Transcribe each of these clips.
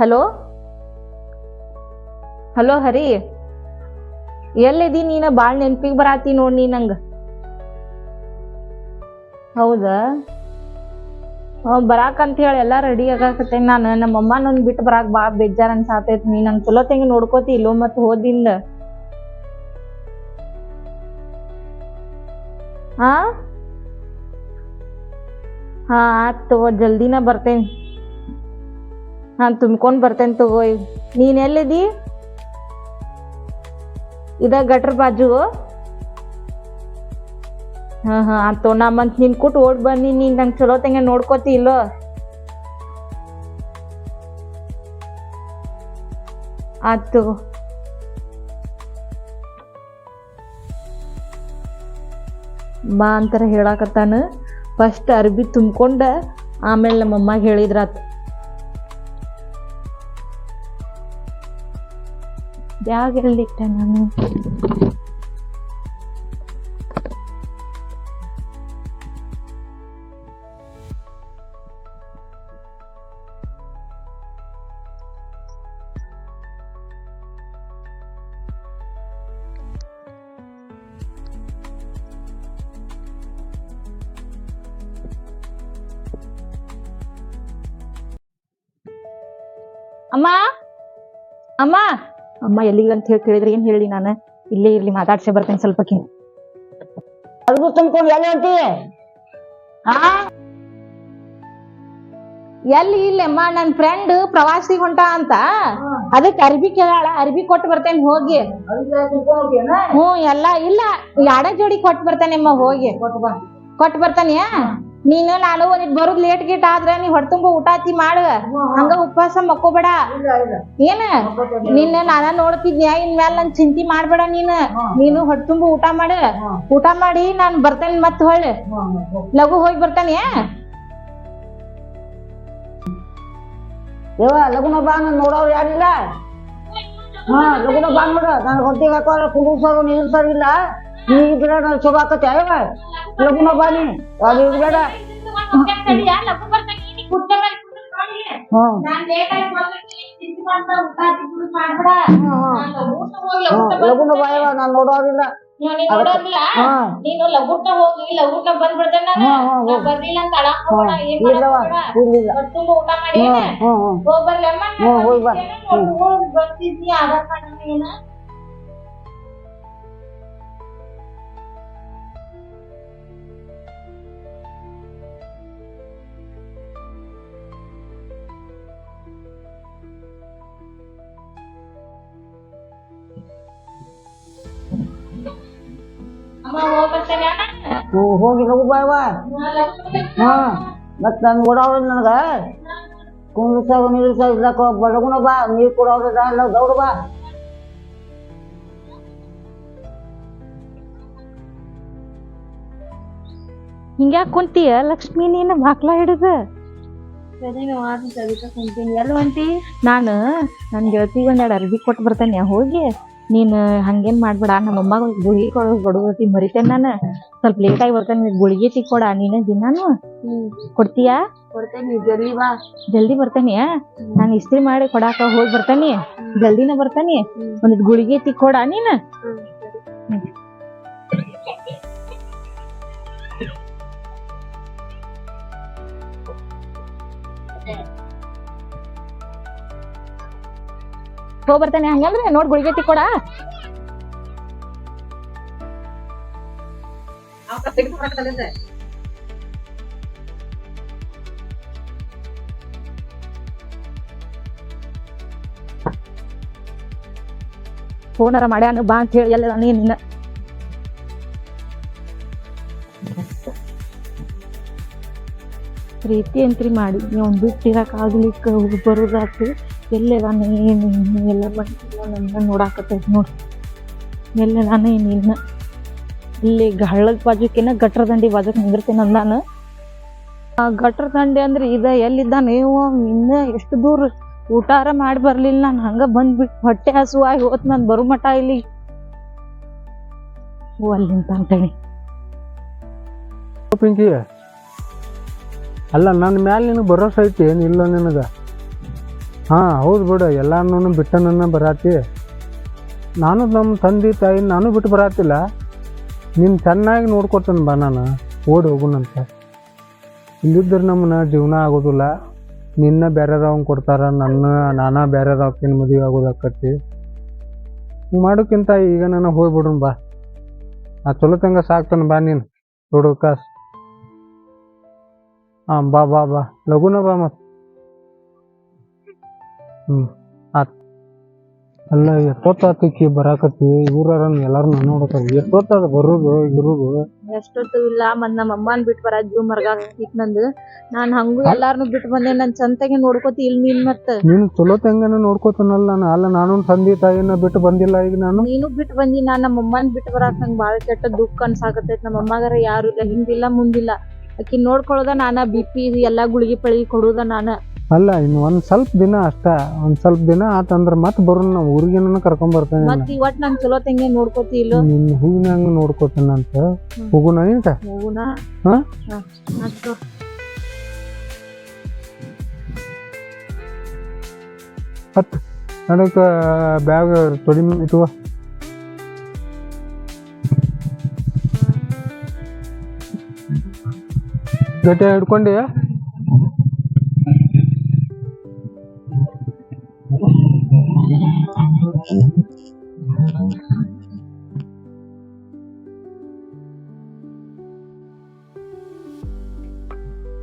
Hello? Hello ಹರಿ? ಎಲ್ಲಿದಿ ನೀನ? ಭಾಳ ನೆನ್ಪಿಗೆ ಬರಾತಿ ನೋಡ್ ನೀ ನಂಗ. ಹೌದಾ? ಬರಾಕಂತ ಹೇಳಿ ಎಲ್ಲ ರೆಡಿ ಆಗಾಕತ್ತೇನೆ ನಾನು. ನಮ್ಮ ಅಮ್ಮನೊಂದು ಬಿಟ್ಟು ಬರಾಕ್ ಬಾ ಬೇಜಾರ್ ಅನ್ಸಾತೈತಿ ನೀ. ನಂಗೆ ಚಲೋ ತಂಗಿ ನೋಡ್ಕೋತಿ ಇಲ್ಲೋ ಮತ್ತೆ ಹೋದಿಂದ ಹಾ ಹಾ, ಆತ್ ತಗೋ, ಜಲ್ದಿನ ಬರ್ತೇನೆ. ಹಾ ತುಂಬ್ಕೊಂಡು ಬರ್ತೇನೆ ತಗೋ. ನೀನು ನೀನ್ ಎಲ್ಲಿದಿ? ಇದ ಗಟ್ರ ಬಾಜು. ಹಾಂ ಹಾಂ ಅಂತ ನಾ ಮತ್ ನಿನ್ ಕೂಟ್ ಓಡ್ ಬನ್ನಿ. ನೀನು ನಂಗೆ ಚಲೋ ತಂಗ ನೋಡ್ಕೋತಿ ಇಲ್ಲೋ? ಆಯ್ತು ತಗೋ ಬಾ ಅಂತಾರ ಹೇಳಾಕತ್ತಾನ. ಫಸ್ಟ್ ಅರ್ಬಿ ತುಂಬ್ಕೊಂಡ ಆಮೇಲೆ ನಮ್ಮ ಅಮ್ಮಗೆ ಹೇಳಿದ್ರಾತ್. ಬ್ಯಾಗ್ ಎಲ್ಲಿಟ್ಟೆ ನಾನು ಅಮ್ಮ ಅಮ್ಮ ಅಮ್ಮ ಎಲ್ಲಿಗೆ ಅಂತ ಹೇಳಿ ಕೇಳಿದ್ರೆ ಏನ್ ಹೇಳಿ ನಾನು? ಇಲ್ಲೇ ಇರ್ಲಿ ಮಾತಾಡ್ಸೇ ಬರ್ತೇನೆ ಸ್ವಲ್ಪ ಅಲ್ಗೂ ತುಂಬ್ಕೊಂಡು ಎಲ್ಲಿ ಹೊಂಟಿ ಎಲ್ಲಿ ಇಲ್ಲಮ್ಮ ನನ್ ಫ್ರೆಂಡ್ ಪ್ರವಾಸಿಗೆ ಹೊಂಟ ಅಂತ. ಅದಕ್ಕೆ ಅರ್ಬಿ ಕೇಳಾಳ ಅರ್ಬಿ ಕೊಟ್ಟು ಬರ್ತೇನೆ ಹೋಗಿ. ಹ್ಮ್ ಎಲ್ಲ ಇಲ್ಲ ಯಾಡ ಜೋಡಿ ಕೊಟ್ಟು ಬರ್ತೇನೆಮ್ಮ ಹೋಗಿ. ಕೊಟ್ಟು ಬರ್ತಾನೆ ನೀನು ನಾನು ಒಂದಿಟ್ ಬರುದ್ ಲೇಟ್ ಗೀಟ್ ಆದ್ರೆ ನೀ ಹೊಟ್ಟೆ ಊಟ ಊಟಾತಿ ಮಾಡು. ಹಂಗ ಉಪವಾಸ ಮಕ್ಕೋಬೇಡ. ಏನ? ನಿನ್ನ ನಾನ ನೋಡ್ತಿದ್ನ್ಯಾ ಇನ್ಮ್ಯಾಲ ನನ್ ಚಿಂತಿ ಮಾಡ್ಬೇಡ ನೀನು. ನೀನು ಹೊಟ್ಟೆ ತುಂಬ ಊಟ ಮಾಡು. ಊಟ ಮಾಡಿ ನಾನು ಬರ್ತೇನೆ ಮತ್ ಹೊಳ್ಳಿ ಲಘು ಹೋಗಿ ಬರ್ತಾನೆ ಯವ್ವ ಲಗುನ ಬಾ ನೋಡೋ ನೋಡೋರು ಯಾರಿಲ್ಲ? ಹಾ ಲಗುನ ಬಾ ನೋಡು ನಾನು ಹೊಟ್ಟಿಗೆ ಹಾಕೋರು ಕುಂಡ್ರಸೋರು ನಿಲ್ಸೋರು ಇಲ್ಲ ನೀ ಇದ್ರೆ ನಾನು ಚೊಗ ಹಾಕತ್ತೆ ಅಯ್ಯವ ಲಗುನ ಬಾ ನೀ ಅದು ಇರ್ಬೇಡ ಬೇಡ ಲಗುನ ಬಾಯವ ನಾನು ನೋಡೋರಿಲ್ಲ ಹೋಗಿ ಲಘುಟ ಬಂದ್ಬಿಡ್ತೇನೆ ನಾನು ಹ್ಮ್, ಹ್ಮ್, ನಾ ಹ್ಮ್. ಅಮ್ಮ ಹೋಗ್ ಲಗು ಬಾ ಯವ್ವ ನಾ ಲಘು ಬರ್ತೇನೆ. ಹಾ ಮತ್ತೆ ನನ್ ಓಡಾವ್ರ ನನಗ. ಕುಂದ್ರಸಾಗ ನಿಲ್ಸಾಗ ಇಲ್ಲಕ ಬಡಗುನ ಬಾ. ನೀರು ಕೊಡೋದ್ರ ಇಲ್ಲ ದೌಡ ಬಾ. ಹಿಂಗ್ಯಾ ಕುಂತೀಯ ಲಕ್ಷ್ಮಿ ನೀನು ಬಾಕ್ಲ ಹಿಡಿದ? ನಾನು ನನ್ನ ಗೆಳತಿ ಒಂದೆರಡು ಅರ್ಬಿ ಕೊಟ್ಟು ಬರ್ತೇನೆ ಹೋಗಿ. ನೀನು ಹಂಗೇನ್ ಮಾಡ್ಬೇಡ ನಮ್ಮ ಅಮ್ಮಗೆ ಗುಳಿಗೆ ಕೊಡೋ ಬಡವತಿ ಮರಿತೇನೆ ನಾನು. ಸ್ವಲ್ಪ ಲೇಟಾಗಿ ಬರ್ತೇನೆ ಗುಳಿಗೆ ತಿಕ್ಕೊಡ ನೀನ ದಿನಾನು. ಕೊಡ್ತೀಯಾ? ಕೊಡ್ತೇನೆ ಜಲ್ದಿ ಬಾ. ಜಲ್ದಿ ಬರ್ತೇನೆ ನಾನು ಇಸ್ತ್ರಿ ಮಾಡಿ ಕೊಡಾಕ ಹೋಗಿ ಬರ್ತೇನಿ ಜಲ್ದಿನ ಬರ್ತೇನಿ. ಒಂದ್ ಗುಳಿಗೆ ತಿಕ್ಕೊಡ ನೀನು. ಹೋಗಿ ಬರ್ತಾನೆ ಹಂಗಂದ್ರೆ ನೋಡ್ ಗುಳಿಗೆ ಕೊಡ. ಫೋನರ ಮಾಡ್ಯಾನು, ಬಾ ಅಂತ ಹೇಳಿ ಎಲ್ಲ ನೀನ್ ಪ್ರೀತಿ ಅಂತ್ರಿ ಮಾಡಿ ನೀವು ಬಿಟ್ಟಿರಕ್ ಆಗ್ಲಿಕ್ಕ ಬರೋದಾತು. ಎಲ್ಲೆದಾನ ಏನು ಎಲ್ಲ ಬಂದಿಲ್ಲ ನನ್ನ ನೋಡಿ. ಎಲ್ಲೆದಾನ ಏನು ಇನ್ನ ಇಲ್ಲಿ ಹಳ್ಳದ ಬಾಜುಕಿನ ಗಟ್ರ ದಂಡಿ ಬಾಜುಕ್ ನಿಂದಿರ್ತೇನೆ ನಾನು ಆ ಗಟ್ರ ದಂಡಿ ಅಂದ್ರೆ ಇದ ಎಲ್ಲಿದ್ದಾನೆ? ನೀವು ಇನ್ನ ಎಷ್ಟು ದೂರ ಊಟಾರ ಮಾಡಿ ಬರ್ಲಿಲ್ಲ ನಾನು. ಹಂಗ ಬಂದ್ಬಿಟ್ಟು ಹೊಟ್ಟೆ ಹಸುವಾಗಿ ಹೋತ್ ನಾನು. ಬರು ಮಠ ಇಲ್ಲಿ. ಅಲ್ಲಿಂತ ಅಂತೇಳಿ ಪಿಂಕಿ ಅಲ್ಲ, ನನ್ನ ಮ್ಯಾಲೆ ನಿನಗೆ ಭರೋಸೆ ಐತಿ? ಏನಿಲ್ಲ ನಿನಗೆ? ಹಾಂ, ಹೌದು ಬಿಡು. ಎಲ್ಲಾನು ಬಿಟ್ಟನನ್ನ ಬರಾತಿ. ನಾನು ನಮ್ಮ ತಂದೆ, ತಾಯಿ, ನಾನು ಬಿಟ್ಟು ಬರಾತಿಲ್ಲ. ನಿನ್ನ ಚೆನ್ನಾಗಿ ನೋಡ್ಕೊತಾನೆ ಬಾ ನಾನು. ಓಡಿ ಹೋಗುನಂತ. ಇಲ್ಲಿದ್ರೆ ನಮ್ಮನ್ನ ಜೀವನ ಆಗೋದಿಲ್ಲ. ನಿನ್ನ ಬೇರೆದವ್ನ ಕೊಡ್ತಾರ, ನನ್ನ, ನಾನಾ ಬೇರೆದವ್ಕಿನ ಮದುವೆ ಆಗೋದಾಕತಿ ಮಾಡೋಕ್ಕಿಂತ ಈಗ ನಾನು ಹೋಗ್ಬಿಡ್ರಿ ಬಾ. ಆ ಚಲೋ ತಂಗ ಸಾಕ್ತಾನೆ ಬಾ ನೀನು. ನೋಡು ಕಾಸು. ಹಾಂ, ಬಾ ಬಾ ಬಾ. ಲಘುನ ಬಾ ಮತ್ತೆ ಹ್ಞೂ ಆತ್ ಅಲ್ಲ ಬರಾಕತ್ತಿ? ಊರಾರ ಎಲ್ಲಾರು ನೋಡತ್ತಾರ ಎಷ್ಟೊತ್ತದ ಬರೋದು ಇರೋದು? ಎಷ್ಟೊತ್ತು ಇಲ್ಲ ಮತ್ ನಮ್ಮ ಅಮ್ಮನ್ ಬಿಟ್ ಬರ ಜೀವ ಮರ್ಗಾಕಿತ್ ನಂದು. ನಾನ್ ಹಂಗು ಎಲ್ಲಾರ್ನು ಬಿಟ್ ಬಂದೆ ನನ್ ಚಂತೆಗೆ ನೋಡ್ಕೋತಿ ಇಲ್ಲಿ ನೀನ್ ಮತ್ತ. ನೀನು ಚಲೋ ತಂಗನ ನೋಡ್ಕೋತಾನಲ್ಲ ನಾನು ಅಲ್ಲ ನಾನು ತಂದೆ ತಾಯಿನ ಬಿಟ್ಟು ಬಂದಿಲ್ಲ ಈಗ ನಾನು. ನೀನು ಬಿಟ್ ಬಂದಿ ನಾನ್ ನಮ್ಮ ಅಮ್ಮನ್ ಬಿಟ್ ಬರಾಕ್ ನಂಗ್ ಬಾಳ ಕೆಟ್ಟ ದುಃಖ ಅನ್ಸಾಕತೈತ್ ನಮ್ಮ ಅಮ್ಮಗಾರ ಯಾರು ಇಲ್ಲ ಹಿಂದಿಲ್ಲ ಮುಂದಿಲ್ಲ. ಅಕ್ಕಿ ನೋಡ್ಕೊಳ್ಳೋದ ನಾನ ಬಿ ಪಿ ಎಲ್ಲಾ ಗುಳಿಗೆ ಪಳಿಗೆ ಕೊಡುದ ನಾನ. ಅಲ್ಲ ಇನ್ನು ಒಂದ್ ಸ್ವಲ್ಪ ದಿನ ಅಷ್ಟ. ಒಂದ್ ಸ್ವಲ್ಪ ದಿನ ಆತಂದ್ರ ಮತ್ತೆ ಬರೋಣ ನಾವು ಊರಿಗೆ ಕರ್ಕೊಂಡ್ ಬರ್ತೇನೆ ಮತ್ ಇವತ್ ಚಲೋ ತಂಗೆ ನೋಡ್ಕೋತಿ ಇಲ್ಲೋ? ನಿನ್ನ ಹೂವಿನಂಗ ನೋಡ್ಕೋತೇನಂತ ಹೋಗುಣ ಇಂತ ಹೋಗುನಾ ಹಾ? ಹತ್ತು ನಡಕ ಬ್ಯಾಗ್ ತೊಡಿ ಇಟ್ಟುವ ಗಟ್ಟಿ ಹಿಡ್ಕೊಂಡಿ?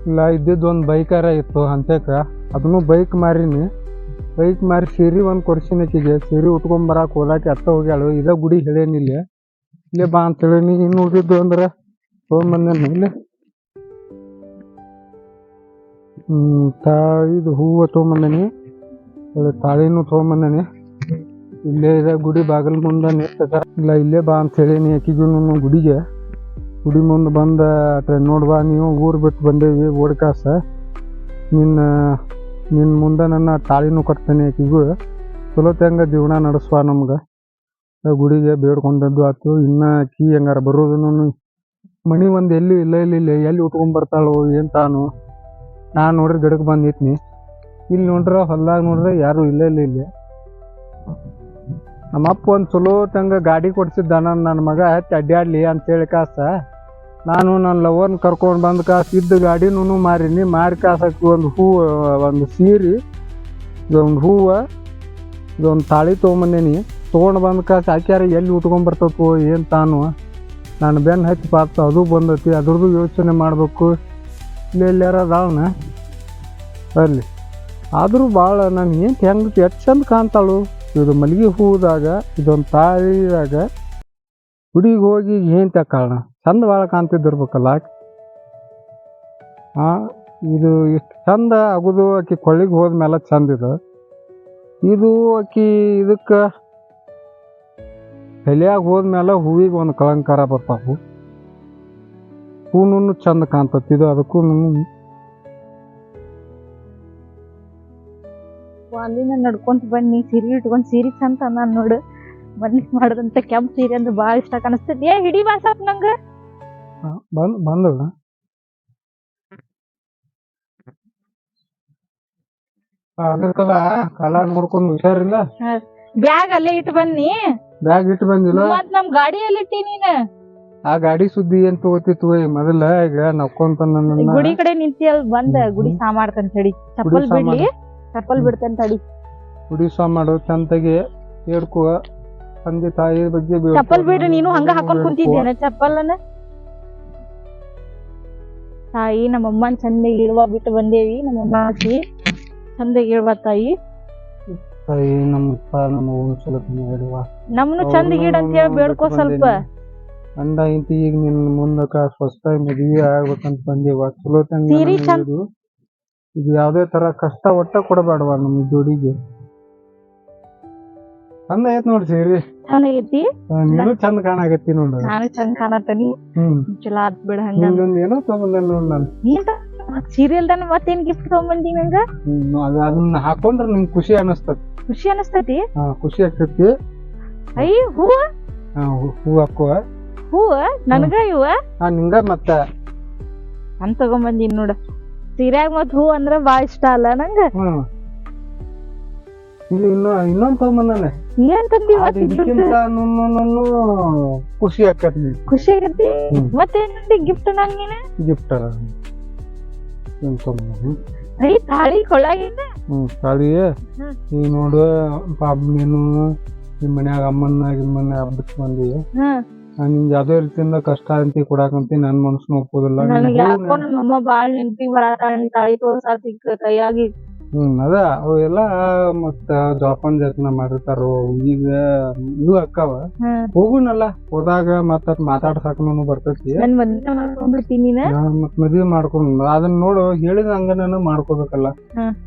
ಇಲ್ಲ ಇದ್ದಿದ್ದು ಒಂದು ಬೈಕಾರ ಇತ್ತು ಅಂತೇಕ ಅದನ್ನು ಬೈಕ್ ಮಾರಿನಿ. ಬೈಕ್ ಮಾರಿ ಸೀರೆ ಒಂದು ಕೊಡ್ಸಿನ ಆಕಿಗೆ. ಸೀರೆ ಉಟ್ಕೊಂಬರಕ್ಕೆ ಹೋದಾಕಿ ಅತ್ತ ಹೋಗ್ಯಾಳು. ಇದೇ ಗುಡಿ ಹೇಳೇನಿಲ್ಲ ಇಲ್ಲೇ. ಬಾ ಅಂತ ನೀ ಇನ್ನು ಉಳಿದಿದ್ದು ಅಂದ್ರೆ ತೊಗೊಂಬಂದೇನು ಇಲ್ಲೇ. ತಾಳಿದು ಹೂವು ತೊಗೊಂಬಂದೇನಿ. ತಾಳಿನೂ ತೊಗೊಂಬಂದೇನಿ. ಇಲ್ಲೇ ಇದೆ ಗುಡಿ ಬಾಗಿಲು ಮುಂದೆ ನಿಂತದ. ಇಲ್ಲ, ಇಲ್ಲೇ ಬಾ ಅಂತ ಹೇಳೀನಿ ಆಕಿಗೂ ಗುಡಿಗೆ. ಗುಡಿ ಮುಂದೆ ಬಂದ ಟ್ರೈನ್ ನೋಡ್ಬಾ ನೀವು ಊರು ಬಿಟ್ಟು ಬಂದೇವಿ ಓಡ್ಕಾಸ. ನಿನ್ನ ನಿನ್ನ ಮುಂದೆ ನನ್ನ ತಾಳಿನೂ ಕಟ್ತೇನೆ ಆಕಿಗೂ. ಚಲೋ ತಂಗ ಜೀವನ ನಡೆಸುವ ನಮ್ಗೆ. ಗುಡಿಗೆ ಬೇಡ್ಕೊಂಡದ್ದು ಆಯ್ತು ಇನ್ನು ಕೀ ಹೆಂಗಾರ ಬರೋದನ್ನು ಮಣಿ ಒಂದು ಎಲ್ಲಿ ಇಲ್ಲ ಇಲ್ಲ ಇಲ್ಲ, ಎಲ್ಲಿ ಉಟ್ಕೊಂಡ್ ಏನು ತಾನು. ನಾನು ನೋಡ್ರಿ ಗಿಡಕ್ಕೆ ಬಂದಿತ್ನಿ ಇಲ್ಲಿ ನೋಡ್ರ ಹೊಲ್ದಾಗ ನೋಡ್ರೆ ಯಾರು ಇಲ್ಲ ಇಲ್ಲ, ಇಲ್ಲಿ. ನಮ್ಮಪ್ಪ ಒಂದು ಚಲೋ ತಂಗ ಗಾಡಿ ಕೊಡ್ಸಿದ್ದಾನ ನನ್ನ ಮಗ ಅಡ್ಡಾಡ್ಲಿ ಅಂತೇಳಿ ಕಾಸ. ನಾನು ನನ್ನ ಲವರ್ನ ಕರ್ಕೊಂಡು ಬಂದ ಕಾಸು ಇದ್ದ ಗಾಡಿನೂ ಮಾರಿನಿ. ಮಾರಿ ಕಾಸಕ್ಕೆ ಒಂದು ಹೂವು, ಒಂದು ಸೀರೆ, ಇದೊಂದು ಹೂವು, ಇದೊಂದು ತಾಳಿ ತೊಗೊಂಬಂದೇನಿ. ತೊಗೊಂಡು ಬಂದ ಕಾಸು ಹಾಕ್ಯಾರ ಎಲ್ಲಿ ಉಟ್ಕೊಂಬರ್ತೈತೋ ಏನು ತಾನು. ನಾನು ಬೆನ್ನು ಹತ್ತಿ ಪಾಪ ಅದು ಬಂದೈತಿ, ಅದ್ರದ್ದು ಯೋಚನೆ ಮಾಡಬೇಕು. ಇಲ್ಲ ಅದಾವನ? ಅಲ್ಲಿ. ಆದರೂ ಭಾಳ ನಾನು ಏನು ಹೆಂಗೆ ಎಷ್ಟು ಚಂದ ಕಾಣ್ತಾಳು. ಇದು ಮಲ್ಲಿಗೆ ಹೂದಾಗ ಇದೊಂದು ತಾಳಿದಾಗ ಗುಡಿಗೆ ಹೋಗಿ ಏನು ತಕ್ಕಾಳ ಚಂದ ಭಾಳ ಕಾಣ್ತಿದ್ದಿರ್ಬೇಕಲ್ಲ ಇದು ಇಷ್ಟು ಚಂದ ಅಗುದು ಆಕಿ ಕೊಳ್ಳಿಗೆ ಹೋದ್ಮೇಲೆ ಚಂದ ಇದು. ಇದು ಆಕಿ ಇದಕ್ಕೆ ತಲೆಯಾಗ ಹೋದ್ಮೇಲೆ ಹೂವಿಗೆ ಒಂದು ಕಳಂಕಾರ ಬರ್ತಾವು. ಹೂನು ಚಂದ ಕಾಣ್ತತಿ ಇದು, ಅದಕ್ಕೂ ಅಲ್ಲಿಂದ ನಡ್ಕೊಂತ ಬನ್ನಿ, ಸೀರೆ ಇಟ್ಕೊಂಡು ಸೀರೆ ಚಂದ ನಾನು ನೋಡು. ಬನ್ನಿ ಮಾಡಿದಂತ ಕೆಂಪ್ ಸೀರೆ ಅಂದ್ರೆ ಭಾಳ ಇಷ್ಟ ಕಾಣಿಸ್ತೈತಿ ಏ, ಹಿಡಿ ಬಾ ನಂಗ. ಬಂದ್ ಬಂದಳ ಆಗಿರ್ತದ ಕಲರ್ ನೋಡ್ಕೊಂಡು ಹುಷಾರಿಲ್ಲ? ಬ್ಯಾಗ್ ಅಲ್ಲೇ ಇಟ್ಟು ಬನ್ನಿ. ಬ್ಯಾಗ್ ಇಟ್ಟು ಬಂದಿಲ್ಲ? ಮತ್ ನಮ್ ಗಾಡಿಯಲ್ಲಿ ಇಟ್ಟಿ ನೀನ್. ಆ ಗಾಡಿ ಸುದ್ದಿ ಏನ್ ತಗೋತಿತ್ತು ಮೊದಲ ಈಗ ನಕ್ಕೊಂತ ನನ್ನ. ಗುಡಿ ಕಡೆ ನಿಂತಿ ಅಲ್ಲಿ ಬಂದ ಗುಡಿ ಸಾಮಾಡ್ತಾನ ತಡಿ. ಚಪ್ಪಲ್ ಬಿಡ್ಲಿ ಚಪ್ಪಲ್ ಬಿಡ್ತಾನ ತಡಿ. ಗುಡಿ ಮಾಡು ಚಂತಗೆ ಹೇಳ್ಕೋ ತಂದೆ ತಾಯಿ ಬಗ್ಗೆ. ಚಪ್ಪಲ್ ಬಿಡ್ರಿ ನೀನು ಹಂಗ ಹಾಕೊಂಡ್ ಕುಂತಿದ್ದೇನೆ ಚಪ್ಪಲ್ ಚಪ್ಪಲನ್ನ ತಾಯಿ ನಮ್ಮ ಅಮ್ಮನ್ ಚಂದ ಇಳುವ ಬಿಟ್ಟು ಬಂದೇವಿ ನಮ್ಮಮ್ಮ ಹಾಕಿ ಚಂದ ಇಳುವ ತಾಯಿ. ತಾಯಿ ನಮ್ಮಪ್ಪ ನಮ್ಮ ಚಲೋ ಹೇಳುವ ನಮ್ನು ಚಂದ ಗಿಡ ಅಂತ ಹೇಳಿ ಬೇಡ್ಕೊ ಸ್ವಲ್ಪ. ಅಂದ ಇಂತಿ ಈಗ ನಿನ್ನ ಮುಂದಕ್ಕ ಹೊಸ್ತಾಗಿ ಮದುವೆ ಆಗ್ಬೇಕಂತ ಬಂದೇವ. ಚಲೋ ತಂಗ ಸೀರಿ ಇದು. ಯಾವುದೇ ಯಾವ್ದೇ ತರ ಕಷ್ಟ ಒಟ್ಟ ಕೊಡಬೇಡವ ನಮ್ಮ ಜೋಡಿಗೆ. ಚಂದ ಐತ್ ನೋಡ್ರಿ ಸೀರಿ. ಆ, ನೀನು ಚಂದ ಕಾಣಾಕತ್ತಿ ನೋಡ್ರಿ ನಾನು ಚಂದ ಕಾಣತನಿ ಚಲೋ ಆತ್ ಬಿಡ ಹಂಗ. ನಿಂದೊಂದ್ ಏನೋ ತಗೊಂಡೆ ನೋಡ್ ನಾನು. ಸೀರಿಯಲ್ ದನ ಮತ್ತೇನ್ ಗಿಫ್ಟ್ ತಗೊಂಬಂದಿ ನಂಗ ಅದನ್ನ ಹಾಕೊಂಡ್ರ ನಿಂಗ್ ಖುಷಿ ಅನಸ್ತತಿ. ಖುಷಿ ಅನಸ್ತತಿ? ಹಾ ಖುಷಿ ಆಗ್ತತಿ. ಅಯ್ಯ ಹೂವ? ಹಾ ಹಾಕುವ. ಹೂವ? ನನಗ ಇವ? ಹಾ ನಿಂಗ ಮತ್ತ. ಅಂತ ತಗೊಂಬಂದಿನ್ ನೋಡ. ಸೀರ್ಯಾಗ ಮತ್ ಹೂ ಅಂದ್ರ ಬಾಳ ಇಷ್ಟ ಅಲ್ಲ ನಂಗ. ಇಲ್ಲಿ ಇನ್ನೊಂದ್ ತಗೊಂಬಂದಾನೆ. ಏನ್ ತಂದಿ ಇದಕ್ಕಿಂತ ಖುಷಿ ಆಕತಿ ಖುಷಿ ಆಗತಿ ಮತ್ತೆ ಮತ್ತೆ ಗಿಫ್ಟ್ ನಂಗೇನ ಗಿಫ್ಟ್ ಐ ತಾಳಿ ಕೊಳಗಿಂದ ಹ್ಮ್ ತಾಳಿ. ಈ ನೋಡು ಪಾಪ ನೀನು ನಿಮ್ಮ ಮನ್ಯಾಗ ಅಮ್ಮನ ನಿಮ್ಮನ್ನ ಹಬ್ಬಕ್ಕೆ ಬಂದಿ. ನಿಂಗೆ ಯಾವ್ದೇ ರೀತಿಯಿಂದ ಕಷ್ಟ ಅಂತ ಕೊಡಾಕಂತಿ ನನ್ ಮನ್ಸನ್ನ ಒಪ್ಪೋದಿಲ್ಲ ನೀನ್ ನನಗೆ ಯಾಕೋ ನಮ್ಮ ಅಮ್ಮ ಬಾಳ್ ನೆನ್ಪಿ ಬರತಾಳ ತಾಳಿ ತೋರ್ಸಾತಿ ಕೈಯಾಗಿ ಹ್ಮ್ ಅದ ಅವೆಲ್ಲ ಮತ್ತ ಜೋಪಾನ ಜತನ ಮಾಡಿರ್ತಾರೋ ಈಗ ಇವು ಅಕ್ಕವ. ಹೋಗುನಲ್ಲ ಹೋದಾಗ ಮತ್ತ ಮಾತಾಡ್ಸಾಕನು ಬರ್ತೈತಿ. ನನ್ ಮದ್ವೆ ಮಾಡ್ಕೊಂಡ್ಬಿಡ್ತೀನಿ ನೀನ. ಮತ್ ಮದ್ವಿ ಮಾಡ್ಕೊಂಡ್ ಅದನ್ನ ನೋಡು ಹೇಳಿದ ಹಂಗ ನಾನು ಮಾಡ್ಕೋಬೇಕಲ್ಲ.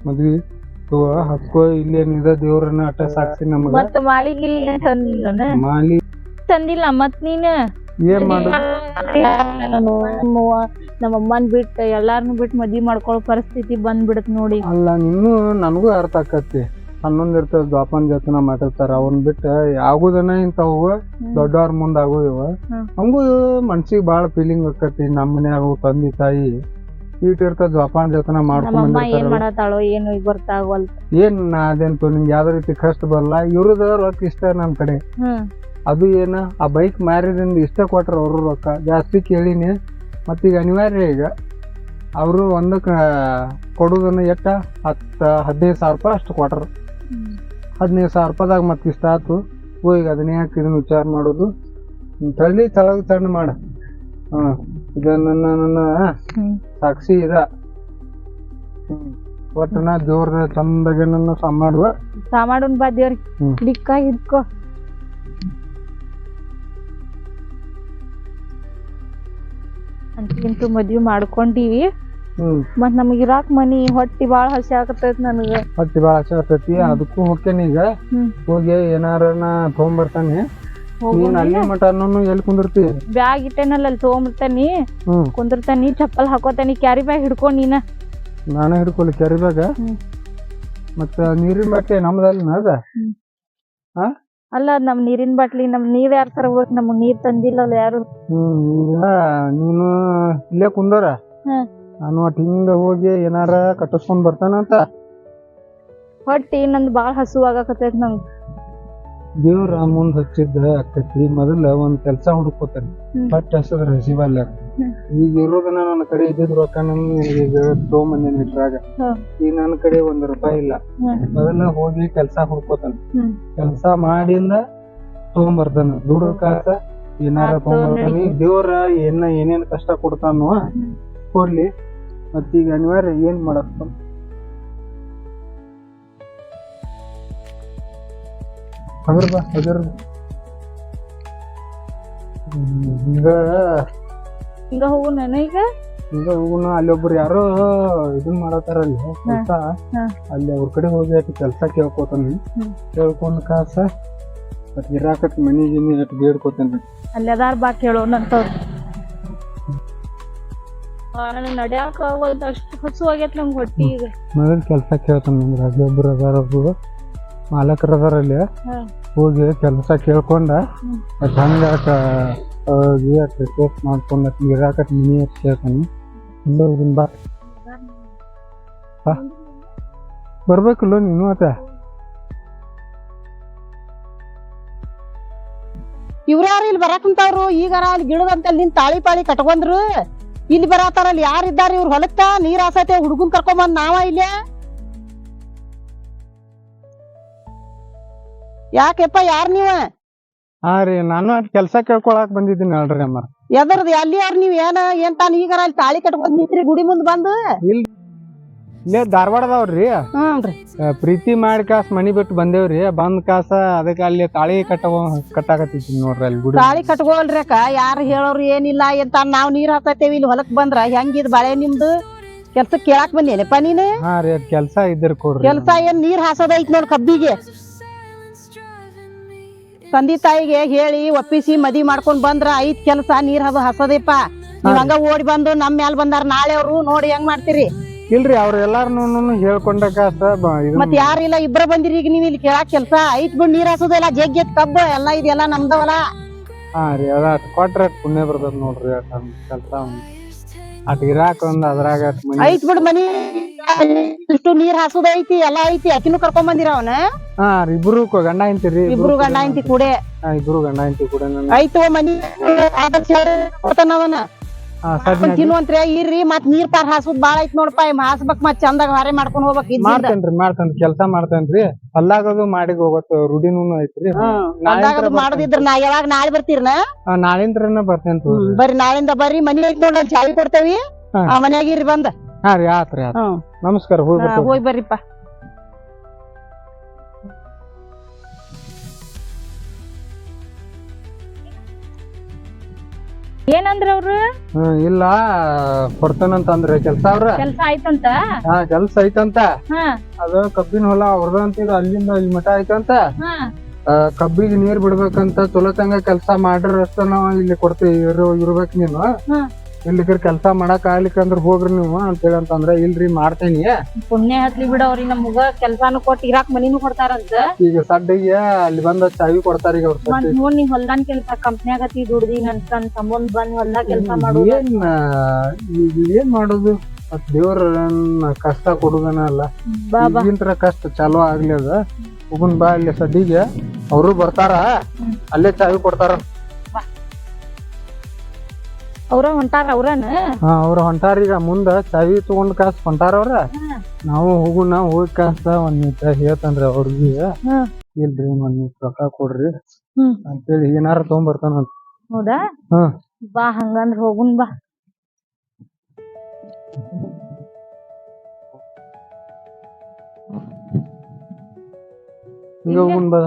ಮದ್ವಿ. ಹಕ್ಕೋ ಇಲ್ಲೇನಿದೆ ದೇವ್ರನ್ನ ಅಟ್ಟ ಸಾಕ್ಷಿ ನಮಗ. ಮತ್ತ ಮಾಳಿಗಿಲ್ಲ ತಂದಿಲ್ಲ ಮಾಲಿ ತಂದಿಲ್ಲ ಮತ್ ನೀನ್? ಏನ್ ಮಾಡು? ನಮ್ಮ ಅಮ್ಮನ್ ಬಿಟ್ಟ ಎಲ್ಲಾರ್ನು ಬಿಟ್ಟು ಮದ್ವಿ ಮಾಡ್ಕೊಳ್ಳೋ ಪರಿಸ್ಥಿತಿ ಬಂದ್ಬಿಡತ್ ನೋಡಿ. ಅಲ್ಲ ನಿನ್ನೂ ನನಗೂ ಅರ್ಥ ಆಕತಿ ಹನ್ನೊಂದ್ ಇರ್ತದ ದ್ವಾಪನ್ ಜತನ ಮಾಡಿರ್ತಾರ ಅವನ್ ಬಿಟ್ಟ ಆಗುದನ ಇಂಥವು ದೊಡ್ಡವ್ರ ಮುಂದೆ ಆಗು ಇವ. ಹಂಗೂ ಮನ್ಸಿಗೆ ಬಾಳ ಫೀಲಿಂಗ್ ಆಕತಿ ನಮ್ಮ ಮನ್ಯಾಗ ತಂದೆ ತಾಯಿ ಈಟ್ ಇರ್ತದ ಜೋಪಾನ ಜತನ ಮಾಡ್ಕೊಂಡ್ ಏನ್ ಮಾಡತ್ತಾಳೋ ಏನು ನಾ ಅದೇಂತು ನಿಂಗೆ ಯಾವ್ದೇ ರೀತಿ ಕಷ್ಟ ಬರಲ್ಲ ಇವ್ರದ ರೊಕ್ಕ ಇಷ್ಟ ನನ್ನ ಕಡೆ. ಹ್ಮ್. ಅದು ಏನ ಆ ಬೈಕ್ ಮಾರಿದಿಂದ ಇಷ್ಟ ಕೊಟ್ರ ಅವ್ರು ರೊಕ್ಕ. ಜಾಸ್ತಿ ಕೇಳಿನಿ ಮತ್ತೀಗ ಅನಿವಾರ್ಯ ಈಗ ಅವರು ಒಂದಕ್ಕೆ ಕೊಡೋದನ್ನು ಎಟ್ಟ ಹತ್ತು ಹದಿನೈದು ಸಾವಿರ ರೂಪಾಯಿ ಅಷ್ಟು ಕೊಟ್ಟರು. ಹದಿನೈದು ಸಾವಿರ ರೂಪಾಯಿದಾಗ ಮತ್ತೆ ಇಷ್ಟ ಆಯ್ತು ಓ ಈಗ ಅದನ್ನ ಯಾಕೆ ಇದನ್ನು ವಿಚಾರ ಮಾಡೋದು. ತಳ್ಳಿ ತಳಗೆ ತಣ್ಣ ಮಾಡ. ಹಾಂ ಇದನ್ನ ನನ್ನ ಸಾಕ್ಷಿ ಇದ. ಒಟ್ಟನ ಒಟ್ಟು ನಾ ಚಂದಗೆ ನನ್ನ ಸಾಮಾಡುವ. ಸಾಮಾಡುನ್ ಬಾ ದೇವ್ರಿಗೆ. ಹಿಡ್ಕ. ಹಿಡ್ಕೋ ಇಂತು ಮದ್ವಿ ಮಾಡ್ಕೊಂಡೀವಿ. ಮತ್ ನಮಗ್ ಇರಾಕ್ ಮನಿ ಹೊಟ್ಟಿ ಬಾಳ ಹಸಿ ಆಗತೈತಿ ನನಗ. ಹೊಟ್ಟಿ ಬಾಳ ಹಸಿ ಆಗ್ತೈತಿ. ಅದಕ್ಕೂ ಹೋಗ್ತೇನೆ ಈಗ. ಹೋಗಿ ಏನಾರನ ತಗೊಂಡ್ಬರ್ತಾನೆ ನೀನ್ ಅಲ್ಲಿ ಮಟ ಎಲ್ಲಿ ಕುಂದಿರ್ತಿ? ಬ್ಯಾಗ್ ಇಟ್ಟೇನಲ್ಲ ಅಲ್ಲಿ ತಗೊಂಡ್ಬಿಡ್ತಾನಿ ಕುಂದಿರ್ತಾನಿ ಚಪ್ಪಲ್ ಹಾಕೋತಾನಿ ಕ್ಯಾರಿ ಬ್ಯಾಗ್ ಹಿಡ್ಕೊ ನೀನ. ನಾನೇ ಹಿಡ್ಕೊಳ್ಳಿ ಕ್ಯಾರಿ ಬ್ಯಾಗ? ಮತ್ತ ನೀರಿನ ಬಟ್ಟೆ ನಮ್ದಲ್ಲ ಅದ? ಅಲ್ಲ ನಮ್ ನೀರಿನ ಬಾಟ್ಲಿ ನಮ್ ನೀರ್ ಯಾರ್ ತರಬೇಕು ನಮಗ್ ನೀರ್ ತಂದಿಲ್ಲಲ್ಲ ಯಾರು ಹ್ಮ್ ಈಗ ನೀನು ಇಲ್ಲೇ ಕುಂದರ ಹ್ಮ್. ನಾನು ಒಟ್ ಹಿಂಗ ಹೋಗಿ ಏನಾರ ಕಟ್ಟಿಸ್ಕೊಂಡ್ ಬರ್ತಾನಂತ ಹೊಟ್ಟಿ ನಂದ್ ಬಾಳ ಹಸು ಆಗಾಕತೈತ್ ನಂಗ್ ದೇವ್ರ ಮುಂದ್ ಹಚ್ಚಿದ್ದ ಅಕ್ಕತಿ ಮೊದಲ ಒಂದ್ ಕೆಲ್ಸ ಹುಡುಕೋತಾನೆ ಹ್ಮ್. ಬಟ್ ಹಸದ್ರ ಹಸಿವಲ್ಲ. ಈಗ ಇರೋದನ್ನ ನನ್ನ ಕಡೆ ಇದ್ದಿದ್ ರೊಕ್ಕ ನನ್ ಈಗ ತೊಗೊಂಬಂದೇನಿ ಇದ್ರಾಗ. ಈಗ ನನ್ನ ಕಡೆ ಒಂದ್ ರೂಪಾಯಿ ಇಲ್ಲ. ಅದನ್ನ ಮೊದಲ ಹೋಗಿ ಕೆಲ್ಸ ಹುಡ್ಕೋತಾನ. ಕೆಲಸ ಮಾಡಿಂದ ತಗೊಂಬರ್ತಾನ. ದುಡ್ಡು ಕಾಸ ಏನಾರ ತಗೊಂಬರ್ತಾನ. ದೇವ್ರ ಏನ ಏನೇನ್ ಕಷ್ಟ ಕೊಡ್ತಾನೋ. ಕೊಡ್ಲಿ. ಮತ್ತೀಗ ಅನಿವಾರ್ಯ ಏನ್ ಮಾಡಕ್ ಅದ್ರ ಬಾ ಅದ್ರ ಈಗ ಈಗ ಹೋಗು ನನಗ ಹಿಂಗ ಹೋಗುನ ಅಲ್ಲಿ ಒಬ್ರು ಯಾರೋ ಇದನ್ ಮಾಡತಾರಲ್ಲಿ ಕೆಲ್ಸ ಅಲ್ಲಿ ಅವ್ರ ಕಡೆ ಹೋಗಿ ಅಟ್ ಕೆಲ್ಸ ಕೇಳ್ಕೊತಾನೆ. ಕೇಳ್ಕೊಂಡ್ ಕಾಸ ಮತ್ ಇರಾಕತ್ ಮನಿ ಗಿನಿ ಅಟ್ ಬೇಡ್ಕೊತಾನೆ. ಅಲ್ಲಿ ಅದಾರ ಬಾ ಕೇಳೋಣಂತವ್ರು ನನಗ್ ನಡ್ಯಾಕ ಆಗವಲ್ದು ಅಷ್ಟು ಹಸು ಆಗೈತ್ ನಂಗ್ ಹೊಟ್ಟಿ ಈಗ. ಮೊದಲ್ ಕೆಲ್ಸ ಕೇಳ್ತಾನೆ ಅಂದ್ರೆ ಅಲ್ಲಿ ಒಬ್ರು ಅದಾರ ಒಬ್ರು ಮಾಲಕರು ಅದಾರ ಅಲ್ಲಿ. ಹೋಗಿ ಕೆಲಸ ಕೇಳ್ಕೊಂಡ ಹ್ಮ್. ಅಟ್ ರಿಕ್ವೆಸ್ಟ್ ಮಾಡ್ಕೊಂಡ್ ಇರಾಕತ್ ಮನಿ ಅಟ್ ಕೇಳ್ತಾನೆ. ಹಿಂಗ ಹೋಗಿನ್ ಬಾ. ಬರ್ಬೇಕಲ್ಲ ನೀನು ಆತ ಇವ್ರ್ಯಾರು ಇಲ್ಲಿ ಬರಾಕ್ ಕುಂತಾವ್ರು? ಈಗಾರ ಅಲ್ಲಿ ಗಿಡದಂತ ನಿನ್ ತಾಳಿ ಪಾಳಿ ಕಟ್ಕೊಂಡ್ರು. ಇಲ್ಲಿ ಬರತಾರ ಅಲ್ಲಿ ಯಾರಿದ್ದಾರೆ ಇವ್ರ ಹೊಲಕ್ಕ ನೀರ್ ಆಸೈತೆ ಹುಡುಗನ್ ಕರ್ಕೊಂಬಂದ್ ನಾವ ಇಲ್ಲೇ. ಯಾಕೆಪ್ಪ ಯಾರ್ ನೀವ? ಹಾ ರೀ ನಾನು ಅಟ್ ಕೆಲ್ಸ ಕೇಳ್ಕೊಳಕ್ ಬಂದಿದ್ದೀನಿ ಹೇಳ್ರಿ ಅಮ್ಮ ಎದರ್ದು ಅಲ್ಲಿ ಯಾರ್ ನೀವ್ ಏನ ಏನ್ ತಾನ ಈಗಾರ ಅಲ್ಲಿ ತಾಳಿ ಕಟ್ಕೊಂಡ್ ನಿಂತ್ರಿ ಗುಡಿ ಮುಂದ್ ಬಂದು? ಇಲ್ಲೇ ಧಾರವಾಡದವ್ರಿ. ಹ್ಞೂನ್ರಿ ಪ್ರೀತಿ ಮಾಡಿ ಕಾಸ್ ಮನಿ ಬಿಟ್ಟು ಬಂದೇವ್ರಿ ಬಂದ್ ಕಾಸ ಅದಕ್ಕೆ ಅಲ್ಲಿ ತಾಳಿ ಕಟ್ಟವ ಕಟ್ಟಾಕತ್ತಿದ್ದೀನಿ ನೋಡ್ರಿ ಅಲ್ಲಿ ಗುಡಿ ತಾಳಿ ಕಟ್ಕೋಲ್ರಕ್ಕ ಯಾರು ಹೇಳೋರು ಏನಿಲ್ಲ ಎಂತ ನಾವ್ ನೀರ್ ಹಾಕತ್ತೇವಿ ಇಲ್ಲಿ ಹೊಲಕ್ ಬಂದ್ರ ಹೆಂಗಿದ್ ಬಾಳೆ ನಿಮ್ದು? ಕೆಲ್ಸ ಕೇಳಾಕ್ ಬಂದೇನಪ್ಪ ನೀನು ಹಾ ರೀ ಅದ್ ಕೆಲ್ಸ ಇದ್ರ ಕೊಡ್ರಿ. ಕೆಲ್ಸ ಏನ್ ನೀರ್ ಹಾಸೋದೈತ್ ನೋಡ್ ಕಬ್ಬಿಗೆ. ತಂದೆ ತಾಯಿಗೆ ಹೇಳಿ ಒಪ್ಪಿಸಿ ಮದಿ ಮಾಡ್ಕೊಂಡ್ ಬಂದ್ರ ಐದ್ ಕೆಲ್ಸ ನೀರ್ ಅದು ಹಸದಿಪ್ಪ. ನೀವ್ ಹಂಗ ಓಡಿ ಬಂದು ನಮ್ ಮ್ಯಾಲ್ ಬಂದಾರ ನಾಳೆ ಅವ್ರು ನೋಡಿ ಹೆಂಗ್ ಮಾಡ್ತೀರಿ? ಇಲ್ರಿ ಅವ್ರ ಎಲ್ಲಾರ್ನು ಹೇಳ್ಕೊಂಡ ಕಾಸ ಯಾರು ಇಲ್ಲ ಮತ್ ಯಾರಿಲ್ಲ ಇಬ್ರ ಬಂದಿರಿ ಈಗ ನೀವ್ ಇಲ್ಲಿ ಕೇಳಾಕ್ ಕೆಲ್ಸ. ಐತ್ ಬಿಡ್ ನೀರ್ ಹಸೋದಿಲ್ಲ ಜಗ್ಗಿ ಕಬ್ಬ ಎಲ್ಲಾ ಇದೆಲ್ಲ ನಮ್ದವಲ್ಲ. ಹಾ ರೀ ಅದ ಕೊಟ್ರ ಪುಣ್ಯ ಬರ್ತದ ನೋಡ್ರಿ ಕೆಲ್ಸ ಅಟ್ ಇರಾಕ ಒಂದ್ ಅದ್ರಾಗ ಮನಿ ಐತ್ ಬಿಡ್ ಮನಿ. ಇಷ್ಟು ನೀರ್ ಹಾಸುದ ಐತಿ ಎಲ್ಲಾ ಐತಿ ಅಕಿನೂ ಕರ್ಕೊಂಡ್ ಬಂದಿರ ಅವನ? ಹಾ ಇಬ್ರು ಕೊ- ಗಂಡ ಹೆಂಡ್ತಿರಿ ಇಬ್ರು ಗಂಡ ಹೆಂಡತಿ ಕೂಡೆ. ಇಬ್ರು ಗಂಡ ಹೆಂಡ್ತಿ ಕೂಡ ಐತೋ ಮನಿ. ಕೊಡ್ತಾನವನ ಕೊಡ್ತಾನ ಸದ್ಯ ತಿನ್ನುವಂತ್ರೆ ಇರ್ರಿ ಮತ್ ನೀರ್ ಪಾರ್ ಹಾಸುದ್ ಬಾಳ ಐತ್ ನೋಡಪ್ಪ ಹಾಸ್ಬೇಕ್ ಮತ್ ಚಂದಾಗ ಹಾರೆ ಮಾಡ್ಕೊಂಡ್ ಹೋಗ್ಬೇಕ್. ಮಾಡ್ತೇನ್ರಿ ಮಾಡ್ತೇನ್ರಿ ಕೆಲ್ಸ ಮಾಡ್ತೇನ್ರಿ. ಅಲ್ಲಾಗದು ಮಾಡಿ ಹೋಗತ್ ರೂಢಿನೂ ಐತ್ರಿ. ಅದು ಮಾಡುದಿದ್ರ ನಾ ಯಾವಾಗ ನಾಳೆ ಬರ್ತೀರ ಹಾ, ನಾಳಿಂದ್ರನ ಬರ್ತೇನ್ ಬರ್ರಿ ನಾಳಿಂದ ಬರ್ರಿ ಮನಿ ಐತ್ ಅಲ್ಲಿ ಚಾವಿ ಕೊಡ್ತೇವಿ. ಆ ಮನ್ಯಾಗ ಇರ್ರಿ ಬಂದ. ಹಾ ರೀ ಆತ್ರಿ ಆತ್ ನಮಸ್ಕಾರ ಹೋಗಿ ಹೋಗಿ ಬರ್ರಿಪ್ಪ. ಏನಂದ್ರ ಅವ್ರು? ಹ್ಮ್ ಇಲ್ಲ ಕೊಡ್ತೇನಂತ ಅಂದ್ರಿ ಕೆಲ್ಸ ಅವ್ರ. ಕೆಲ್ಸ ಆಯ್ತಂತ? ಹಾ ಕೆಲ್ಸ ಐತಂತ ಅದು ಕಬ್ಬಿನ ಹೊಲ ಅವ್ರದ ಅಂತಿದ್ ಅಲ್ಲಿಂದ ಇಲ್ಲಿ ಮಠ ಆಯ್ತಂತ. ಕಬ್ಬಿಗೆ ನೀರ್ ಬಿಡ್ಬೇಕಂತ ಚಲೋ ತಂಗ ಕೆಲ್ಸ ಮಾಡ್ರ ಅಷ್ಟ ನಾವ್ ಇಲ್ಲಿ ಕೊಡ್ತೀವಿ ಇರ್ಬೇಕು ಇರ್ಬೇಕ್ ನೀನು. ಇಲ್ಲಿಕರ್ ಕೆಲ್ಸ ಮಾಡಕ್ ಆಗ್ಲಿಕ್ಕಂದ್ರ ಹೋಗ್ರಿ ನೀವು ಅಂತೇಳಿ ಅಂತಂದ್ರ ಇಲ್ರಿ ಮಾಡ್ತೇನಿ. ಪುಣ್ಯ ಹತ್ಲಿ ಬಿಡ ಅವ್ರಿಗೆ ನಮ್ಗ ಕೆಲ್ಸಾನು ಕೊಟ್ಟು ಇರಾಕ್ ಮನಿನು ಕೊಡ್ತಾರಂತ. ಈಗ ಸಡ್ಡಿಗೆ ಅಲ್ಲಿ ಬಂದ ಚಾವಿ ಕೊಡ್ತಾರ ಈಗ ಅವ್ರ ಮತ್ ನೋಡ್ ನೀ ಹೊಲ್ದಾನ್ ಕೆಲ್ಸ ಕಂಪ್ನ್ಯಾಗ ಹತ್ತಿ ದುಡ್ದಿ ನನ್ ತನ್ ಸಂಬಂಧ ಬಂದ್ ಹೊಲ್ದಾಗ ಕೆಲ್ಸ ಮಾಡೋದು. ಏನ್ ಆ, ಈಗ ಏನ್ ಮಾಡೋದು? ಮತ್ ದೇವ್ರ ಕಷ್ಟ ಕೊಡುದನ ಅಲ್ಲ. ಬಾ ಕಷ್ಟ ಚಾಲೋ ಆಗ್ಲಿ ಅದ. ಹೋಗುನ್ ಬಾ ಇಲ್ಲಿ ಸಡ್ಡಿಗೆ ಅವರು ಬರ್ತಾರ ಅಲ್ಲೇ ಚಾವಿ ಕೊಡ್ತಾರ. ಅವ್ರ ಹೊಂಟಾರ ಅವ್ರನ? ಹಾ. ಅವ್ರ ಹೊಂಟಾರ. ಈಗ ಮುಂದ ಚಾವಿ ತಗೊಂಡ್ ಕಾಸ್ ಹೊಂಟಾರ ಅವ್ರ? ನಾವು ಹೋಗುಣ ಹೋಗಿ ಕಾಸ ಒಂದ್ ನಿಮಿಷ ಹೇಳ್ತನ್ರಿ ಅವ್ರಿಗೆ. ಇಲ್ರಿ ಒಂದ್ ನಿಮಿಷ ರೊಕ್ಕ ಕೊಡ್ರಿ. ಅಂತೇಳಿ ಏನಾರ ಅಂತ. ಹೌದಾ? ಹಾ. ಬಾ ಹಂಗಂದ್ರ ಹೋಗುನ್ ಬಾ. ಹಿಂಗ ಹೋಗುನ್ ಬಾ.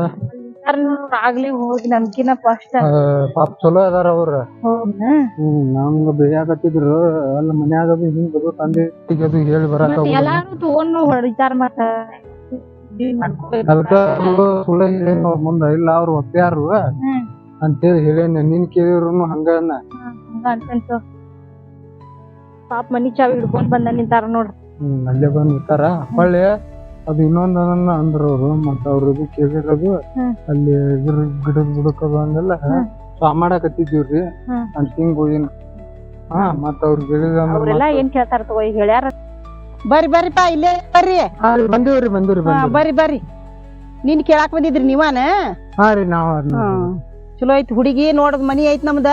ಆಗ್ಲೇ ಹೋಗಿ ನನ್ಕಿನ ಫಸ್ಟ್ ಪಾಪ ಚಲೋ ಅದಾರ ಅವ್ರ. ಹ್ಮ್ ನಮ್ಗ ಬೇಯಾಕತ್ತಿದ್ರು ಅಲ್ಲ ಮನ್ಯಾಗ ಹಿಂಗ್ ಅದು ತಂದೆ ಅದು ಹೇಳಿ ಬರಾಕ ಮತ್ತ್ ಎಲ್ಲಾರು ತಗೊಂಡು ಹೊಡಿತಾರ ಮತ್ತ ಅದಕ್ಕ ಅವ್ರು ಸುಳ್ಳ ಹೇಳೇನ್ ಮುಂದ ಇಲ್ಲ ಅವ್ರ ಒಪ್ಪ್ಯಾರು. ಅಂತೇಳಿ ಹೇಳೇನ ನಿನ್ನ ಕೇಳಿದ್ರು ಹಂಗ ಅಂತಂತ ಪಾಪ ಮನಿ ಚಾವಿ ಹಿಡ್ಕೊಂಡ್ ಬಂದ ನಿಂತಾರ ನೋಡ್ರಿ. ಹ್ಮ್ ಅಲ್ಲೇ ಬಂದ್ ನಿಂತಾರ. ಹೊಳ್ಳಿ ಅದು ಇನ್ನೊಂದ್ ಅದನ್ನ ಅಂದ್ರ ಅವ್ರು ಮತ್ತ ಅವ್ರ ಇದು ಕೇಳಿರೋದು. ಅಲ್ಲಿ ಇದ್ರ ಗಿಡದ ಬುಡಕದು ಅಂದೆಲ್ಲ ಸ್ವಾ ಮಾಡಾಕತ್ತಿದ್ದೀವ್ರಿ. ಅಂತ ಹಿಂಗ್ ಹೋಗಿನ. ಹಾ ಮತ್ತ ಅವ್ರ ಗಿಡದ ಅವ್ರೆಲ್ಲಾ ಏನ್ ಕೇಳ್ತಾರ ತಗೋ ಈಗ ಹೇಳ್ಯಾರ? ಬರ್ರಿ ಬರ್ರಿಪ್ಪ ಇಲ್ಲೇ ಬರ್ರಿ. ಬಂದಿವ್ರಿ ಬಂದಿವ್ರಿ ಬರ್ರಿ ಬರ್ರಿ. ನೀನ್ ಕೇಳಾಕ್ ಬಂದಿದ್ರಿ ನೀವಾನ? ಹಾ ರೀ ನಾವ್ ಚಲೋ ಐತಿ ಹುಡುಗಿ ನೋಡದ್ ಮನಿ ಐತಿ ನಮ್ದ.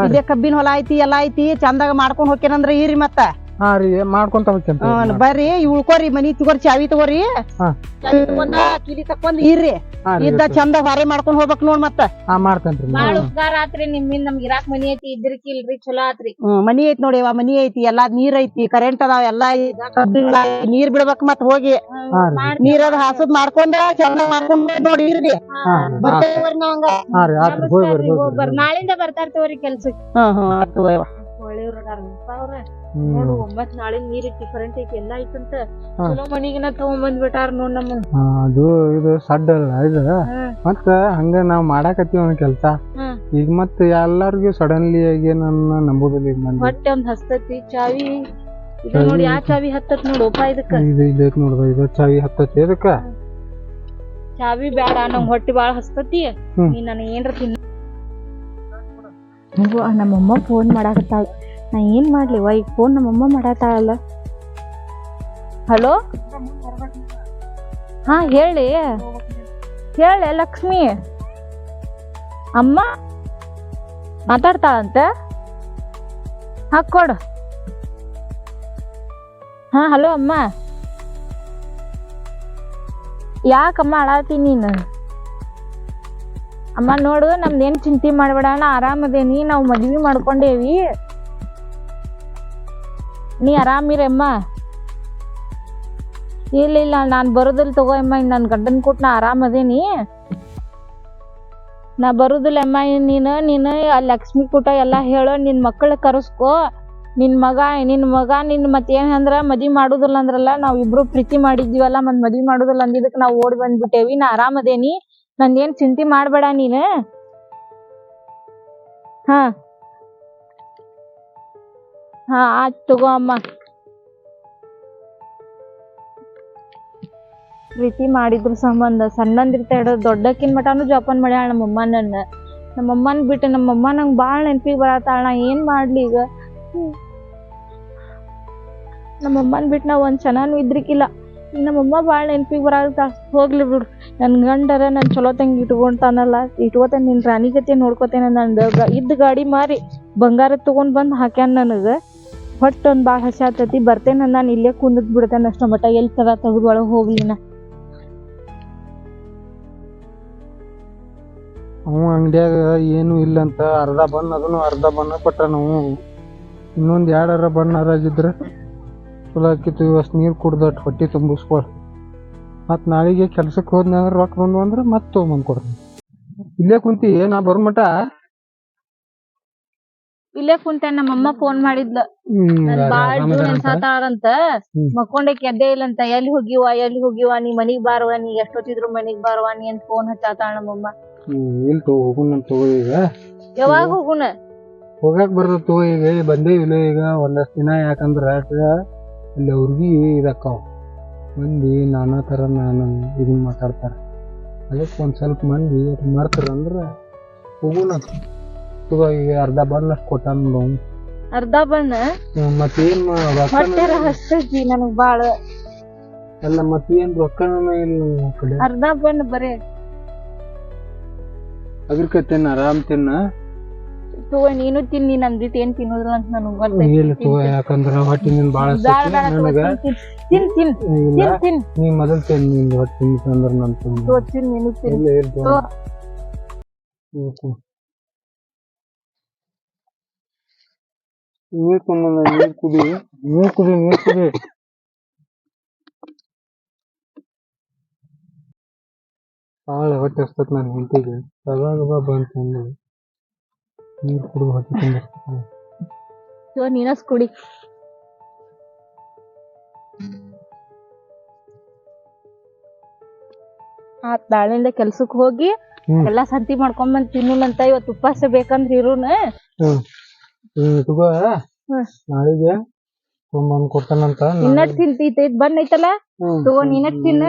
ಇದೆ. ಇಲ್ಲೇ ಕಬ್ಬಿನ ಹೊಲ ಐತಿ ಎಲ್ಲಾ ಐತಿ ಚಂದಾಗ ಮಾಡ್ಕೊಂಡ್ ಹೋಗ್ಯಾನಂದ್ರ ಇರಿ ಮತ್ತ. ಹಾ ರೀ ಮಾಡ್ಕೊಂತ ಹೋಗ್ತೇನ್ರಿ ಹ್ಮ್, ಬರ್ರಿ ಇವ್ ಉಳ್ಕೋರಿ ಮನಿ ತಗೋರಿ ಚಾವಿ ತಗೋರಿ. ಹಾ. ಚಾವಿ ತಗೊಂಡ ಕಿಲಿ ತಕೊಂಡ್ ಇರ್ರಿ. ಹಾ ರೀ ಇದ್ದ ಚಂದ ಹೊರೆ ಮಾಡ್ಕೊಂಡ್ ಹೋಗ್ಬೇಕ್ ನೋಡ್ ಮತ್ತ. ಹಾ ಮಾಡ್ತೇನ್ರಿ ಬಾಳ ಉಪಕಾರ ಆತ್ರಿ ನಿಮ್ಮಿಂದ ನಮ್ಗೆ ಇರಾಕ್ ಮನಿ ಐತಿ ಇದ್ರಕಿ ಇಲ್ರಿ ಚಲೋ ಆತ್ರಿ. ಹ್ಮ್ ಮನಿ ಐತಿ ನೋಡಿ ಅವ ಮನಿ ಐತಿ ಎಲ್ಲಾ ನೀರ್ ಐತಿ ಕರೆಂಟ್ ಅದಾವ ಎಲ್ಲಾ ಐತಿ, ಐತಿ, ನೀರ್ ಬಿಡ್ಬೇಕ್ ಮತ್ ಹೋಗಿ. ಹಾ ರೀ. ನೀರ್ ಅದ್ ಹಾಸದ್ ಮಾಡ್ಕೊಂಡ ಚಂದ ಮಾಡ್ಕೊಂಡ್ ನೋಡಿ ಇರ್ರಿ. ಹಾ ಹಾ ಬರ್ತೇವೆ ಬರ್ರಿ ನಾವ್ ಹಂಗ. ಹಾ ರೀ ಆತ್ರಿ ಹೋಗಿ ಬರ್ರಿ ಹೋಗಿ ಬರ್ರಿ. ನಾಳಿಂದ ಬರ್ತಾರ ತಗೋರಿ ಕೆಲ್ಸಕ್ಕೆ ಹ್ಮ್ ಹ್ಮ್ ಆತು. ಒಳ್ಳೆಯವ್ರ ಅದಾರಪ್ಪ ಅವ್ರ. ನೋಡು ಒಂಬತ್ ನಾಳೆ ನೀರ್ ಡಿಫರೆಂಟ್ ಐತಿ ಎಲ್ಲಾ ಐತಂತ. ಚಲೋ ಮನಿಗಿನ ತಗೊಂಡ್ ಬಂದ್ಬಿಟ್ಟಾರ ನೋಡ್ ನಮ್ಮ. ಅದು ಇದು ಸಡ್ ಅಲ್ಲ ಇದು. ಮತ್ತ ಹಂಗ ನಾವ್ ಮಾಡಾಕತ್ತೀವಿ ಒಂದ್ ಕೆಲ್ಸ. ಈಗ ಮತ್ತ ಎಲ್ಲಾರ್ಗು ಸಡನ್ಲಿ ಆಗಿ ನನ್ನ ನಂಬುದಿಲ್ಲ ಈಗ ಮಂದಿ ಹೊಟ್ಟೆ ಒಂದ್ ಹಸ್ತತಿ ಚಾವಿ. ಇದು ನೋಡಿ ಯಾ ಚಾವಿ ಹತ್ತತ್ ನೋಡಪ್ಪ ಇದಕ್ಕ? ಇದು ಇದು ನೋಡ್ದ ಇದು ಚಾವಿ ಹತ್ತತಿ ಇದಕ್ಕ ಚಾವಿ ಬೇಡ ನಂಗ್ ಹೊಟ್ಟಿ ಬಾಳ ಹಸ್ತತಿ. ನೀ ನನ್ ಏನ್ರ ತಿನ್ನ. ನಮ್ಮಮ್ಮ ಫೋನ್ ಮಾಡಾಕತ್ತಾಳ. ನಾ ಏನ್ ಮಾಡ್ಲಿವ ಈಗ ಫೋನ್ ನಮ್ಮಮ್ಮ ಮಾಡತ್ತಾಳಲ್ಲ. ಹಲೋ ಹಾ, ಹೇಳಿ. ಹೇಳಿ, ಲಕ್ಷ್ಮಿ. ಅಮ್ಮ, ಮಾತಾಡ್ತಾಳಂತೆ? ಹಾಕೊಡು ಹಾ ಹಲೋ ಅಮ್ಮ. ಯಾಕಮ್ಮ ಅಳಾತೀನಿ ನೀನು? ಅಮ್ಮ, ನೋಡು, ನಮ್ದೇನ್ ಚಿಂತೆ ಮಾಡ್ಬೇಡ, ನಾ ಆರಾಮದೇನಿ, ನಾವು ಮದ್ವಿ ಮಾಡ್ಕೊಂಡೇವಿ. ನೀ ಆರಾಮಿರಮ್ಮ? ಇಲ್ಲ ಇಲ್ಲ, ನಾನು ಬರೋದಿಲ್ಲ ತಗೋ ಅಮ್ಮ ನನ್ನ ಗಂಡನ ಕೊಟ್ಟು ನಾ ಆರಾಮದೇನಿ ನಾ ಬರುದಿಲ್ಲ ಅಮ್ಮ ನೀನು ನೀನು ಲಕ್ಷ್ಮಿ ಕೂಟ ಎಲ್ಲ ಹೇಳೋ ನಿನ್ನ ಮಕ್ಕಳ ಕರೆಸ್ಕೋ. ನಿನ್ನ ಮಗ ನಿನ್ನ ಮಗ ನಿನ್ನ ಮತ್ತೆ ಏನು ಅಂದ್ರೆ ಮದಿ ಮಾಡೋದಿಲ್ಲ ಅಂದ್ರಲ್ಲ, ನಾವು ಪ್ರೀತಿ ಮಾಡಿದ್ದೀವಲ್ಲ ಮತ್ತು ಮದಿ ಮಾಡೋದಿಲ್ಲ ಅಂದಿದ್ದಕ್ಕೆ ನಾವು ಓಡಿ ಬಂದ್ಬಿಟ್ಟೇವಿ, ನಾ ಆರಾಮದೇನಿ ನಂದೇನು ಚಿಂತೆ ಮಾಡಬೇಡ ನೀನು. ಹಾ. ಹಾ, ಆಯ್ತು ತಗೋ ಅಮ್ಮ. ಪ್ರೀತಿ ಮಾಡಿದ್ರ ಸಂಬಂಧ. ಸಣ್ಣಂದಿರ್ತ ಹಿಡಿದು ದೊಡ್ಡಕ್ಕಿನ ಮಟಾನು ಜೋಪಾನ ಮಾಡ್ಯಾಳ ನಮ್ಮಮ್ಮ ನನ್ನ ನಮ್ಮಮ್ಮನ ಬಿಟ್ಟು ನಮ್ಮಮ್ಮ ನಂಗೆ ಭಾಳ ನೆನಪಿಗೆ ಬರತ್ತಾಳ ಏನ್ ಮಾಡ್ಲಿ ಈಗ? ನಮ್ಮ ನಮ್ಮಮ್ಮನ್ ಬಿಟ್ಟು ನಾ ಒಂದ್ ಚೆನ್ನಾನು ಇದ್ರಿಕಿಲ್ಲ. ನಮ್ಮ ಅಮ್ಮ ಭಾಳ ನೆನ್ಪಿಗ್ ಬರತ್ತ ಹೋಗ್ಲಿ ಬಿಡು. ನನ್ ಗಂಡರ ನನ್ ಚಲೋ ತಂಗಿ ಇಟ್ಕೊಂತಾನಲ್ಲ, ಇಟ್ಕೋತೇನೆ ನಿನ್ ರಾಣಿ ಗತಿ ನೋಡ್ಕೋತೇನೆ ನಂದು ಇದ್ದ ಗಾಡಿ ಮಾರಿ ಬಂಗಾರ ತಗೊಂಡ್ ಬಂದ್ ಹಾಕ್ಯಾನ ನನಗ. ಹೊಟ್ಟ ಒಂದು ಭಾಳ ಹಸಿ ಆಗ್ತೈತಿ. ಬರ್ತೇನೆ ನಾನು ಇಲ್ಲೇ ಕುಂದತ್ ಬಿಡ್ತೇನೆ ಅಷ್ಟ ಮಟ್ಟ ಎಲ್ಲಿ ತರ ತೆಗೆದು ಒಳಗೆ ಹೋಗ್ಲಿ ನಾ. ಅವ ಅಂಗಡಿಯಾಗ ಏನು ಇಲ್ಲಂತ ಅರ್ಧ ಬಣ್ಣ ಅದನ್ನು ಅರ್ಧ ಬಣ್ಣ ಕೊಟ್ಟ ನಾವು ಇನ್ನೊಂದು ಎರಡರ ಬಣ್ಣ ಅರಾಗಿದ್ರೆ ಚಲೋ ಆಕಿತ್ತು. ಇವಷ್ಟು ನೀರು ಕುಡ್ದಟ್ಟು ಹೊಟ್ಟೆ ತುಂಬಿಸ್ಕೊಳ್. ಮತ್ತು ನಾಳೆಗೆ ಕೆಲ್ಸಕ್ಕೆ ಹೋದ್ನಂದ್ರೆ ರೊಕ್ಕ ಬಂದು ಅಂದ್ರೆ ಮತ್ತೆ ತೊಗೊಂಬಂದು ಕೊಡ್ತೀನಿ. ಇಲ್ಲೇ ಕುಂತಿ ನಾ ಬರೋ ಮಟ ಇಲ್ಲೇ ನಮ್ಮ ನಮ್ಮಮ್ಮ ಫೋನ್ ಮಾಡಿದ್ಲ. ನನ್ ಬಾಳ್ ಹ್ಮ್. ಮಕ್ಕೊಂಡೆ ಕೆದ್ದೆ ಇಲ್ಲಂತ ಎಲ್ಲಿ ಹೋಗಿವ ಎಲ್ಲಿ ಹೋಗಿವ ನೀ ಮನಿಗ್ ಬಾರವ ನೀ ಎಷ್ಟೊತ್ತಿದ್ರು ಮನಿಗ್ ಬಾರವ ನೀ ಅಂತ ಫೋನ್ ಹಚ್ಚಾತಾಳ ನಮ್ಮಮ್ಮ. ಇಲ್ಲ ಇಲ್ ತಗೋ ಅಂತ ತಗೋ ಈಗ? ಯಾವಾಗ ಹೋಗುಣ ಹೋಗಾಕ್ ಬರ್ತದ ತಗೋ ಈಗ ಇಲ್ಲ ಈಗ ಒಂದಷ್ಟು ದಿನ ಯಾಕಂದ್ರ ಅಲ್ಲಿ ಅವ್ರಿಗೆ ಇದಕ್ಕಾವ ಮಂದಿ ನಾನಾ ತರ ನಾನು ಇದನ್ನ ಮಾತಾಡ್ತಾರ. ಅದಕ್ಕೆ ಒಂದ್ ಸ್ವಲ್ಪ ಮಂದಿ ಮಾಡ್ತಾರ ಅಂದ್ರ ಹೋಗುಣ ತಗೋ ಈಗ ಅರ್ಧ ಬಂದಷ್ಟು ಕೊಟ್ಟಾನ ನೋಡು. ಅರ್ಧ ಬಣ್ಣ? ಮತ್ತೇನ್ ಹೊಟ್ಟೆರ ಹಸ್ತೈತಿ ನನಗ್ ಬಾಳ. ಅಲ್ಲ ಮತ್ತೇನ್ ರೊಕ್ಕನ ಇಲ್ಲ ನಮ್ ಕಡೆ. ಅರ್ಧ ಬಣ್ಣ ಬರೇ. ಅದ್ರ ತಿನ್ನ ಆರಾಮ್ ತಿನ್ನ. ತಗೋ ನೀನು ತಿನ್ನಿ ನಂದಿಟ್ ಏನ್ ತಿನ್ನೋದಿಲ್ಲ ಅಂತ ನನಗ್ ಗೊತ್ತೈತಿ. ಇಲ್ಲ ತಗೋ ಯಾಕಂದ್ರ ಹೊಟ್ಟಿನಿಂದ ಭಾಳ ಬ್ಯಾಡ ಬ್ಯಾಡ ತಗೋ, ನನಗ. ತಿನ್ ತಿನ್ ತಿನ್ ಇಲ್ಲ ತಿನ್ ತಿನ್ ನೀ ಮೊದಲ್ ತಿನ್ ಹೊಟ್ಟೆ ನನ್ ತಿನ್ನ. ತಗೋ, ತಿನ್ ನೀನು ತಿನ್. ಇಲ್ಲ ಇಲ್ಲ ತಗೋ. ತಗೋ. ಹ್ಮ್, ಹ್ಮ್. ನೀರ್ ಕುಡಿಯೋಣ, ನೀರ್ ಕುಡಿ. ನೀರ್ ಕುಡಿ ನೀರ್ ಕುಡಿ. ಭಾಳ ಹೊಟ್ಟೆ ಹಸ್ತತ್ ನನ್ನ ಹೆಂಡತಿಗೆ. ಅವಾಗ ಬಂತಂದು ಬಂತ ನೀರ್ ಕುಡಿದು ಹೊಟ್ಟೆ ತುಂಬಿಸ್ತಾನೆ. ತಗೋ, ನೀನಸ್ ಕುಡಿ. ಆ ನಾಳಿಂದ ಕೆಲ್ಸಕ್ ಹೋಗಿ ಎಲ್ಲಾ ಸಂತಿ ಮಾಡ್ಕೊಂಡ್ ಬಂದ್ ತಿನ್ನುಲಂತ ಇವತ್ತು ಉಪವಾಸ ಬೇಕಂದ್ರೆ ಇರುನ. ಹ್ಮ್ ತಗೋ. ನಾಳೆಗೆ ತೊಗೊಂಬಂದ್ ಕೊಡ್ತಾನಂತ ಇನ್ನಟ್ ತಿಂತೈತೆ ಬಂದ್ ಐತಲ್ಲ ತಗೋ ನೀನ ತಿನ್ನ.